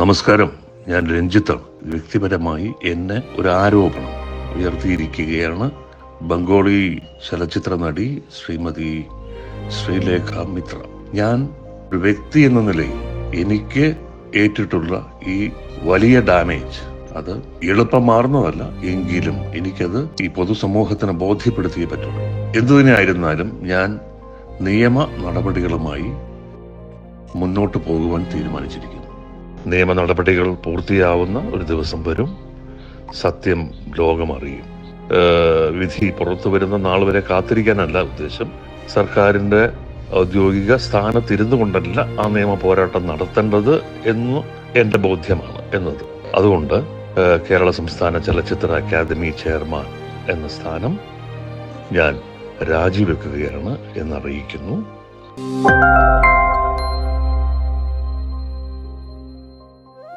നമസ്കാരം. ഞാൻ രഞ്ജിത്താണ് വ്യക്തിപരമായി എന്നെ ഒരു ആരോപണം ഉയർത്തിയിരിക്കുകയാണ്. ബംഗാളി ചലച്ചിത്ര നടി ശ്രീമതി ശ്രീലേഖ മിത്ര. ഞാൻ ഒരു വ്യക്തി എന്ന നിലയിൽ എനിക്ക് ഏറ്റിട്ടുള്ള ഈ വലിയ ഡാമേജ് അത് എളുപ്പമാർന്നതല്ല എങ്കിലും എനിക്കത് ഈ പൊതുസമൂഹത്തിന് ബോധ്യപ്പെടുത്തിയേ പറ്റുള്ളൂ. എന്തു തന്നെയായിരുന്നാലും ഞാൻ നിയമ നടപടികളുമായി മുന്നോട്ട് പോകുവാൻ തീരുമാനിച്ചിരിക്കുന്നു. നിയമ നടപടികൾ പൂർത്തിയാവുന്ന ഒരു ദിവസം വരും. സത്യം ലോകമറിയും വിധി പുറത്തു വരുന്ന നാൾ വരെ കാത്തിരിക്കാനല്ല ഉദ്ദേശം. സർക്കാരിന്റെ ഔദ്യോഗിക സ്ഥാനത്തിരുന്നു കൊണ്ടല്ല ആ നിയമ പോരാട്ടം നടത്തേണ്ടത് എന്ന് എന്റെ ബോധ്യമാണ് എന്നത്. അതുകൊണ്ട് കേരള സംസ്ഥാന ചലച്ചിത്ര അക്കാദമി ചെയർമാൻ എന്ന സ്ഥാനം ഞാൻ രാജിവെക്കുകയാണ് എന്നറിയിക്കുന്നു.